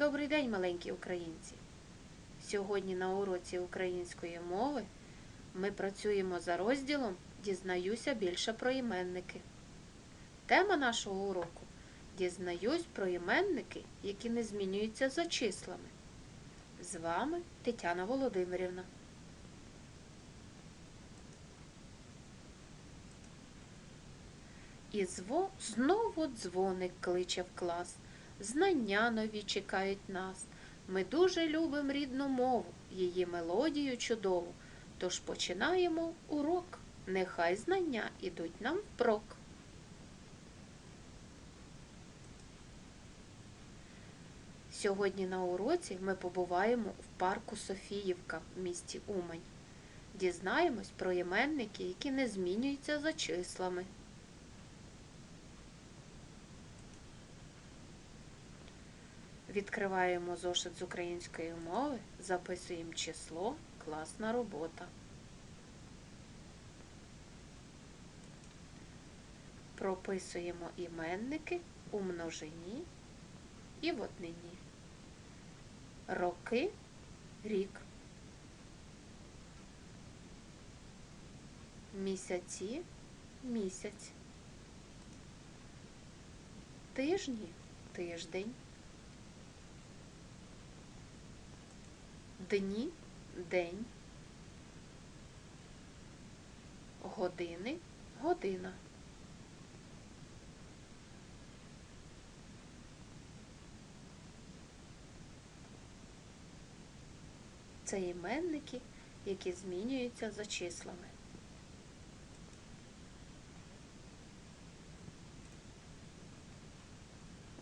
Добрий день, маленькі українці! Сьогодні на уроці української мови ми працюємо за розділом Дізнаюся більше про іменники. Тема нашого уроку Дізнаюсь про іменники, які не змінюються за числами. З вами Тетяна Володимирівна. І знову дзвоник кличе в клас. Знання нові чекають нас. Ми дуже любимо рідну мову, її мелодію чудову. Тож починаємо урок. Нехай знання ідуть нам впрок. Сьогодні на уроці ми побуваємо в парку Софіївка в місті Умань. Дізнаємось про іменники, які не змінюються за числами. Відкриваємо зошит з української мови, записуємо число, класна робота. Прописуємо іменники у множині і в однині. Роки рік. Місяці місяць. Тижні тиждень. Дні день. Години година. Це іменники, які змінюються за числами.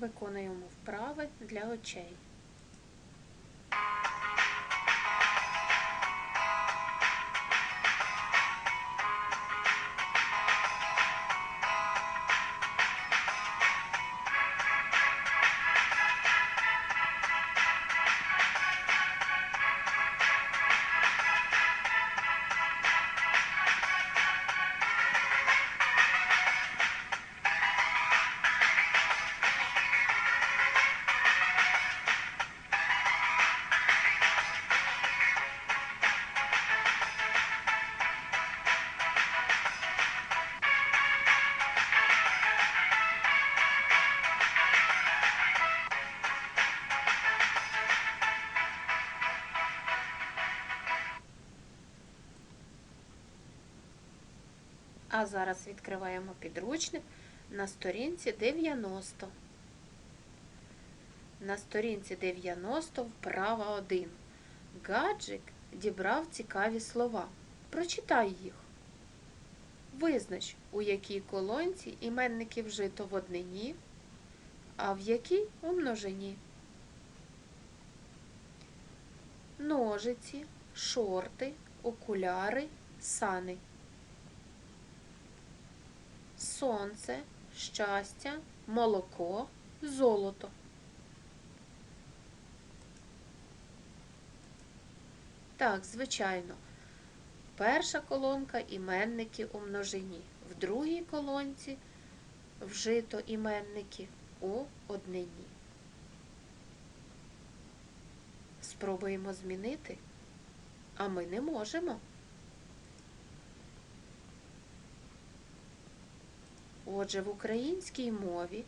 Виконуємо вправи для очей. Зараз відкриваємо підручник на сторінці 90. На сторінці 90 вправа 1. Гаджик дібрав цікаві слова. Прочитай їх. Визнач, у якій колонці іменники вжито в однині, а в якій у множині. Ножиці, шорти, окуляри, сани. Сонце, щастя, молоко, золото. Так, звичайно. Перша колонка іменники у множині. В другій колонці вжито іменники у однині. Спробуємо змінити, а ми не можемо. Отже, в українській мові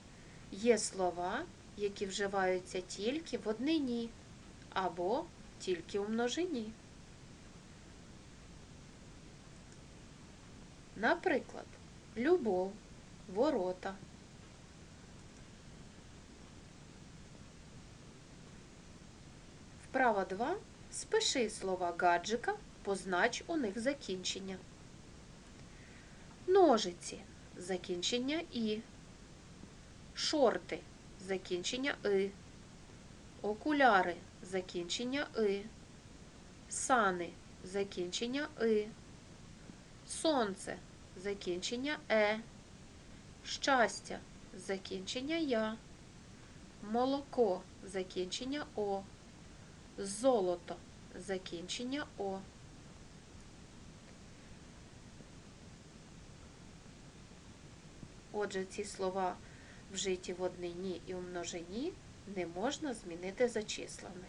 є слова, які вживаються тільки в однині або тільки у множині. Наприклад, любов, ворота. Вправа 2. Спиши слова гаджика, познач у них закінчення. Ножиці закінчення І. Шорти закінчення И. Окуляри закінчення И. Сани закінчення И. Сонце закінчення Е. Щастя закінчення Я. Молоко закінчення О. Золото закінчення О. Отже, ці слова вжиті в однині і у множині не можна змінити за числами.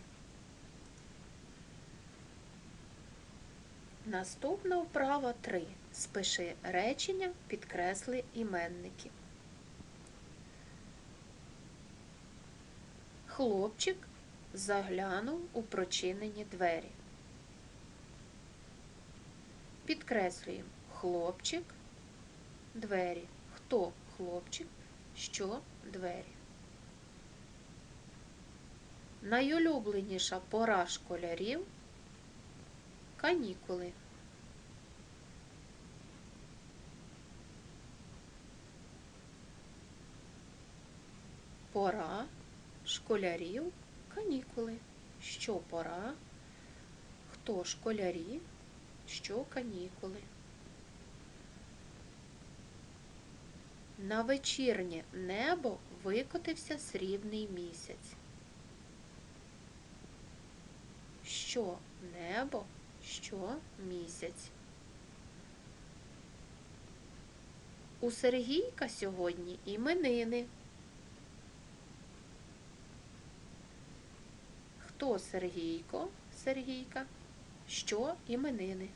Наступна вправа 3. Спиши речення, підкресли іменники. Хлопчик заглянув у прочинені двері. Підкреслюємо хлопчик, двері. Хто хлопчик, що двері. Найулюбленіша пора школярів канікули. Пора школярів канікули. Що пора? Хто школярі? Що канікули? На вечірнє небо викотився срібний місяць. Що небо, що місяць. У Сергійка сьогодні іменини. Хто Сергійко? Сергійка? Що іменини?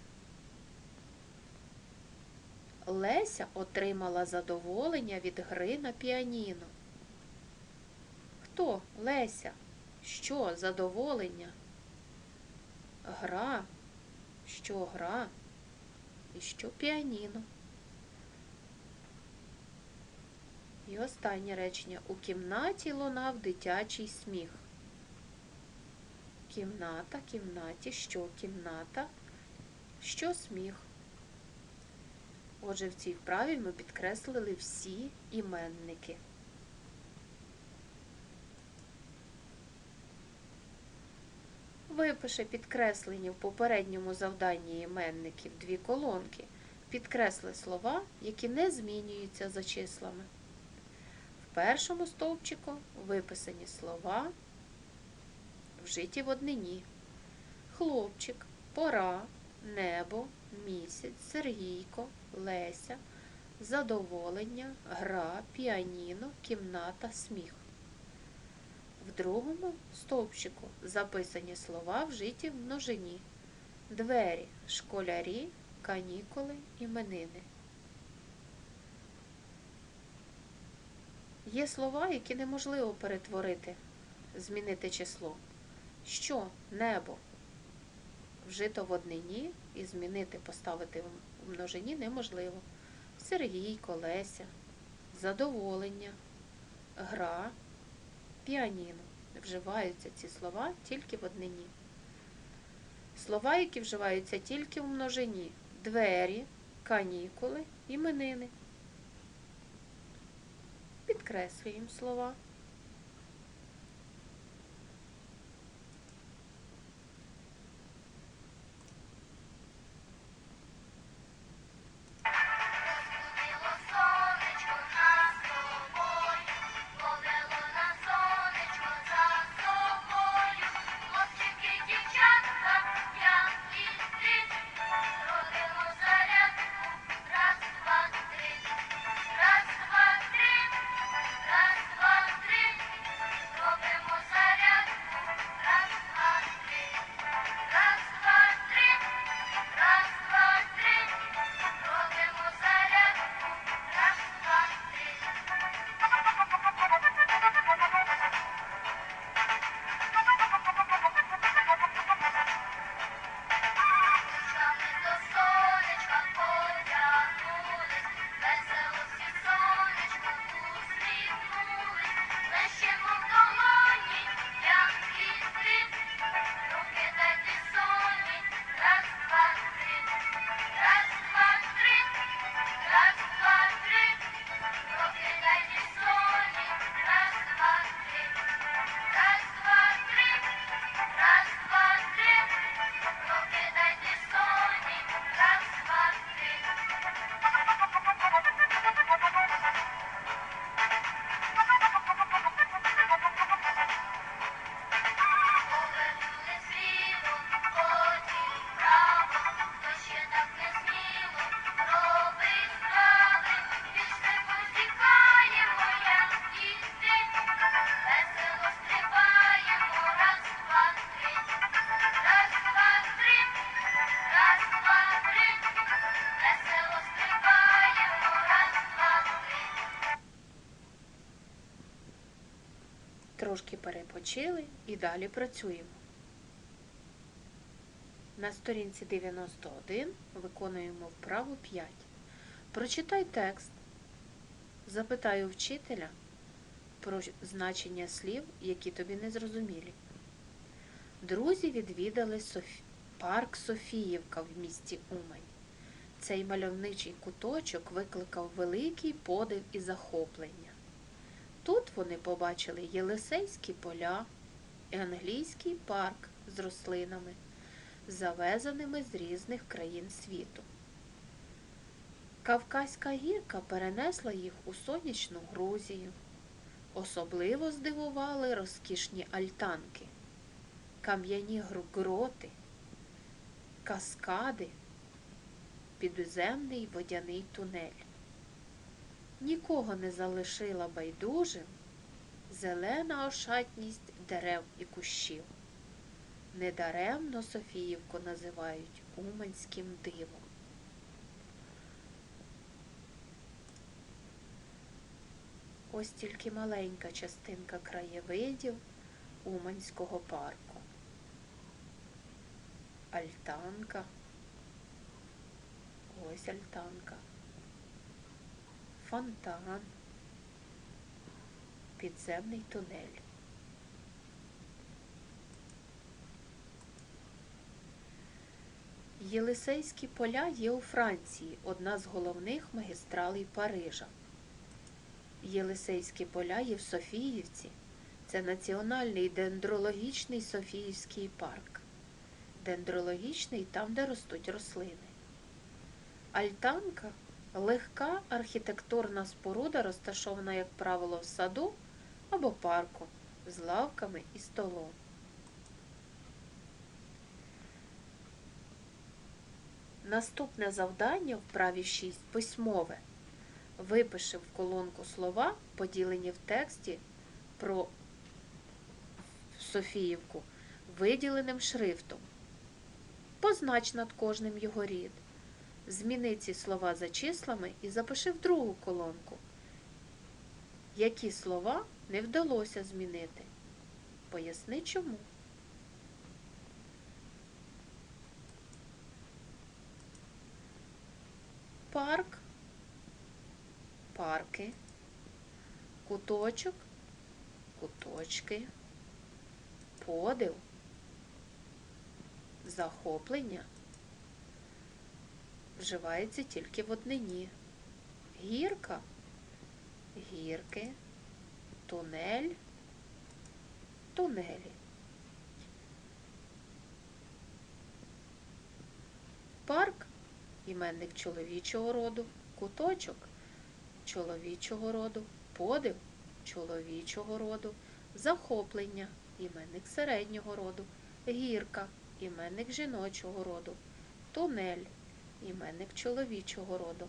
Леся отримала задоволення від гри на піаніно. Хто Леся? Що задоволення? Гра. Що гра? І що піаніно? І останнє речення. У кімнаті лунав дитячий сміх. Кімната, кімнаті, що кімната, що сміх. Отже, в цій вправі ми підкреслили всі іменники. Випиши підкреслені в попередньому завданні іменників дві колонки. Підкресли слова, які не змінюються за числами. В першому стовпчику виписані слова, вжиті в однині. Хлопчик, пора, небо, місяць, Сергійко, Леся, задоволення, гра, піаніно, кімната, сміх. В другому стовпчику записані слова вжиті в множині. Двері, школярі, канікули, іменини. Є слова, які неможливо перетворити, змінити число. Що небо вжито в однині і змінити, поставити в множині неможливо. Сергій, Колеся, задоволення, гра, піаніно. Вживаються ці слова тільки в однині. Слова, які вживаються тільки в множині. Двері, канікули, іменини. Підкреслюємо слова. Перепочили і далі працюємо. На сторінці 91 виконуємо вправу 5. Прочитай текст. Запитаю вчителя про значення слів, які тобі не зрозумілі. Друзі відвідали Софі... парк Софіївка в місті Умань. Цей мальовничий куточок викликав великий подив і захоплення. Тут вони побачили Єлисейські поля і англійський парк з рослинами, завезеними з різних країн світу. Кавказька гірка перенесла їх у сонячну Грузію. Особливо здивували розкішні альтанки, кам'яні гроти, каскади, підземний водяний тунель. Нікого не залишила байдужим зелена ошатність дерев і кущів. Недаремно Софіївку називають Уманським дивом. Ось тільки маленька частинка краєвидів Уманського парку. Альтанка. Ось альтанка. Фонтан. Підземний тунель. Єлисейські поля є у Франції, одна з головних магістралей Парижа. Єлисейські поля є в Софіївці. Це національний дендрологічний Софіївський парк. Дендрологічний там, де ростуть рослини. Альтанка легка архітектурна споруда, розташована, як правило, в саду або парку з лавками і столом. Наступне завдання в праві 6 письмове. Випиши в колонку слова, поділені в тексті про Софіївку, виділеним шрифтом. Познач над кожним його рід. Зміни ці слова за числами і запиши в другу колонку. Які слова не вдалося змінити? Поясни чому. Парк, парки, куточок, куточки, подив, захоплення вживається тільки в однині. Гірка, гірки, тунель, тунелі. Парк. Іменник чоловічого роду, куточок. Чоловічого роду, подив. Чоловічого роду, захоплення. Іменник середнього роду, гірка. Іменник жіночого роду, тунель іменник чоловічого роду.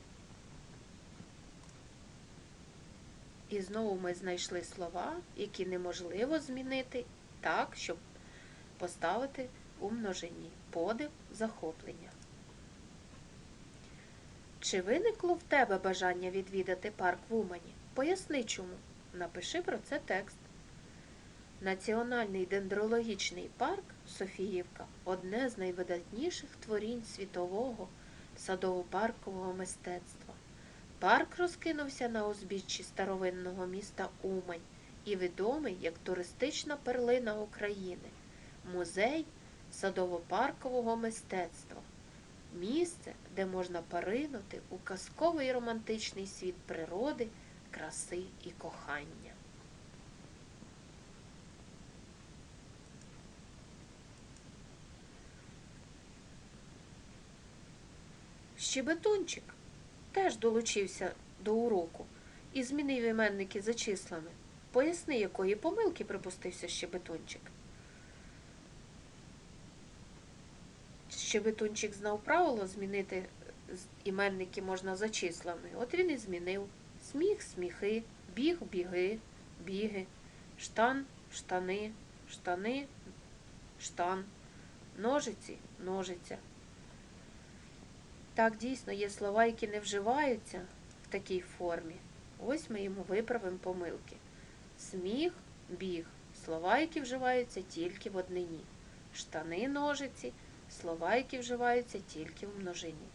І знову ми знайшли слова, які неможливо змінити так, щоб поставити у множині подив, захоплення. Чи виникло в тебе бажання відвідати парк в Умані? Поясни чому. Напиши про це текст. Національний дендрологічний парк Софіївка одне з найвидатніших творінь світового садово-паркового мистецтва. Парк розкинувся на узбіччі старовинного міста Умань і відомий як туристична перлина України, музей садово-паркового мистецтва. Місце, де можна поринути у казковий романтичний світ природи, краси і кохання. Щебетунчик теж долучився до уроку і змінив іменники за числами. Поясни, якої помилки припустився Щебетунчик. Щебетунчик знав правило змінити іменники можна за числами. От він і змінив. Сміх, сміхи, біг, біги, біги, штан, штани, штани, штан, ножиці, ножиця. Так, дійсно, є слова, які не вживаються в такій формі. Ось ми йому виправимо помилки. Сміх, біг, слова, які вживаються тільки в однині. Штани, ножиці, слова, які вживаються тільки в множині.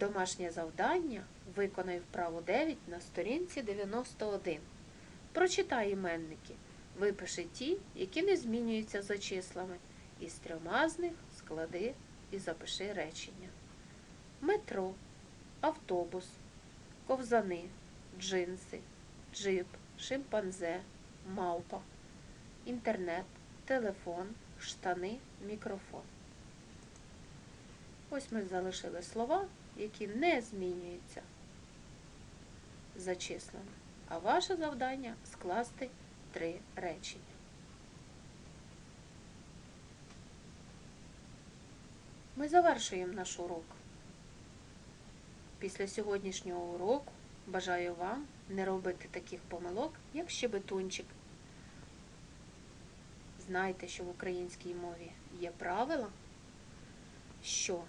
Домашнє завдання виконай вправу 9 на сторінці 91. Прочитай іменники. Випиши ті, які не змінюються за числами. Із трьома з них склади і запиши речення. Метро, автобус, ковзани, джинси, джип, шимпанзе, мавпа, інтернет, телефон, штани, мікрофон. Ось ми залишили слова, які не змінюються за числами. А ваше завдання скласти три речення. Ми завершуємо наш урок. Після сьогоднішнього уроку бажаю вам не робити таких помилок, як щебетунчик. Знайте, що в українській мові є правила, що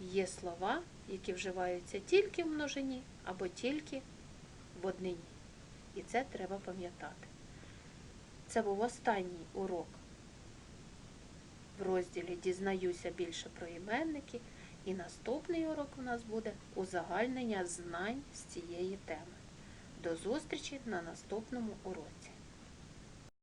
є слова, які вживаються тільки в множині або тільки в однині. І це треба пам'ятати. Це був останній урок в розділі Дізнаюся більше про іменники. І наступний урок у нас буде узагальнення знань з цієї теми. До зустрічі на наступному уроці.